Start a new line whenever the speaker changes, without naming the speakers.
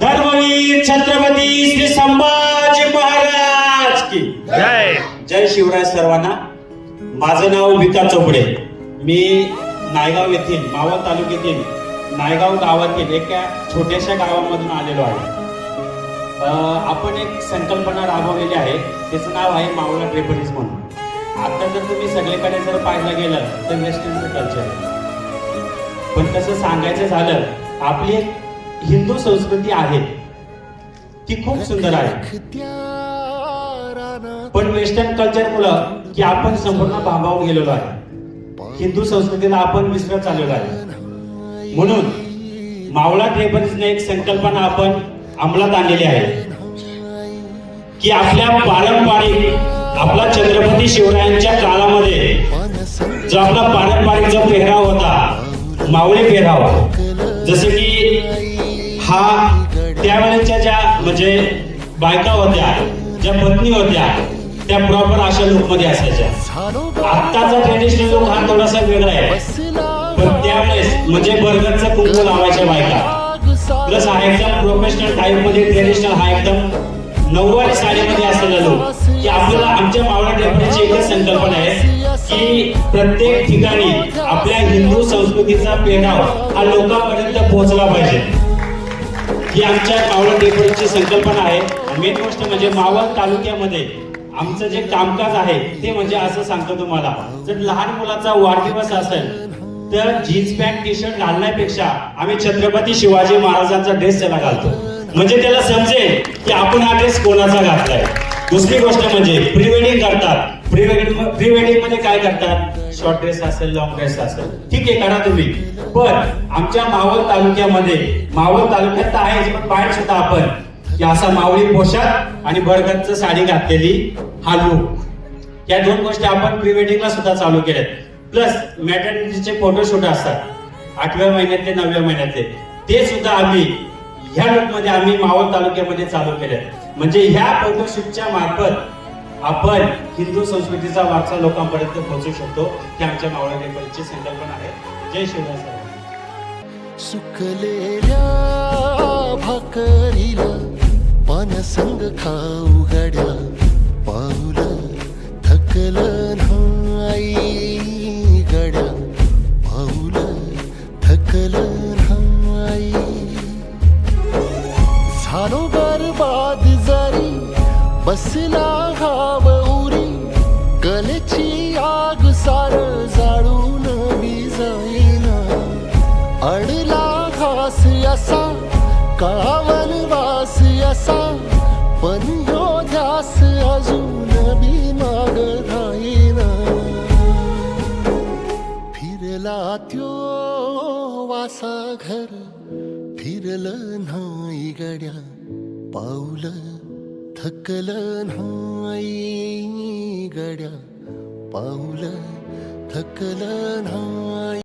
धर्मवीर छत्रपती श्री संभाजी महाराज की।
जय।
जय शिवराय सर्वांना. माझं नाव विकास चोपडे मी नायगाव येथील मावळ तालुक्यातील नायगाव गावातील एका छोट्याशा गावामधून आलेलो आहे. आपण एक संकल्पना राबवलेली आहे. त्याचं नाव आहे मावळा ट्रेपरीज म्हणून. आता जर तुम्ही सगळीकडे जर पाहायला गेलं तर वेस्टर्नचं कल्चर पण तसं सांगायचं झालं आपली एक हिंदू संस्कृती आहे. ती खूप सुंदर आहे. पण वेस्टर्न कल्चर मुलं की आपण संपूर्ण भांबावून गेलेलो आहे. हिंदू संस्कृतीला आपण विसरत चाललेलो आहे. म्हणून मावळा ट्रेबल्सने एक संकल्पना आपण अंमलात आणलेली आहे. की आपल्या पारंपरिक आपला छत्रपती शिवरायांच्या काळामध्ये जो आपला पारंपरिक जो पेहराव होता मावळी पेहराव जसे की हा त्यावेळेच्या ज्या म्हणजे बायका होत्या ज्या पत्नी होत्या त्या प्रॉपर अशा लुकमध्ये असायच्या. आत्ताचा ट्रेडिशनल लुक हा थोडासा वेगळा आहे. पण त्यावेळेस म्हणजे बर्गरचा कुंकू लावायच्या बायका. प्लस हा एकदम प्रोफेशनल टाईपमध्ये ट्रेडिशनल हा एकदम नऊवारी साडीमध्ये असलेला लोक की आपल्याला आमच्या मावळा टेम्पलची एकच संकल्पना आहे की प्रत्येक ठिकाणी आपल्या हिंदू संस्कृतीचा पेहराव हा लोकांपर्यंत पोहोचला पाहिजे. ही आमच्या मावळ टेम्पलची संकल्पना आहे. मेन गोष्ट म्हणजे मावळ तालुक्यामध्ये आमचं जे कामकाज आहे ते म्हणजे असं सांगतो तुम्हाला. जर लहान मुलाचा वाढदिवस असेल तर जीन्स पॅन्ट टी शर्ट घालण्यापेक्षा आम्ही छत्रपती शिवाजी महाराजांचा ड्रेस त्याला घालतो. म्हणजे त्याला समजेल की आपण हा ड्रेस कोणाचा घातलाय. दुसरी गोष्ट म्हणजे प्री वेडिंग करतात. प्री वेडिंग प्री वेडिंगमध्ये काय करतात शॉर्ट ड्रेस असेल लॉंग ड्रेस असेल. ठीक आहे करा तुम्ही. पण आमच्या मावळ तालुक्यामध्ये मावळ तालुक्यात तर आहेच पण बाहेर सुद्धा आपण की असा मावळी पोशाख आणि बरगतचं साडी घातलेली हा लुक या दोन गोष्टी आपण प्री वेडिंगला सुद्धा चालू केल्यात. प्लस मॅटर्निटीचे फोटोशूट असतात. आठव्या महिन्यातले नवव्या महिन्यातले. ते सुद्धा आम्ही ह्या लुकमध्ये आम्ही मावळ तालुक्यामध्ये चालू केल्यात. म्हणजे ह्या फोटोशूटच्या मार्फत आपण हिंदू संस्कृतीचा वारसा लोकांपर्यंत पोहोचू शकतो ही आमच्या मावळ टेम्पलची संकल्पना आहे. जय शिवराय सर्वांना
सुकलेल्या भाकरीला पानसंग खाऊ गड्या बसला हाव उरी कलेची आग सार जाळून जाईना अडला घास असा कळावन वास असा पण ह्यो ध्यास अजून बी माग राहीना फिरला त्यो वासा घर फिरलं नाही गड्या पाऊलं. थकल नाही गड्या पाऊल थकलं नाही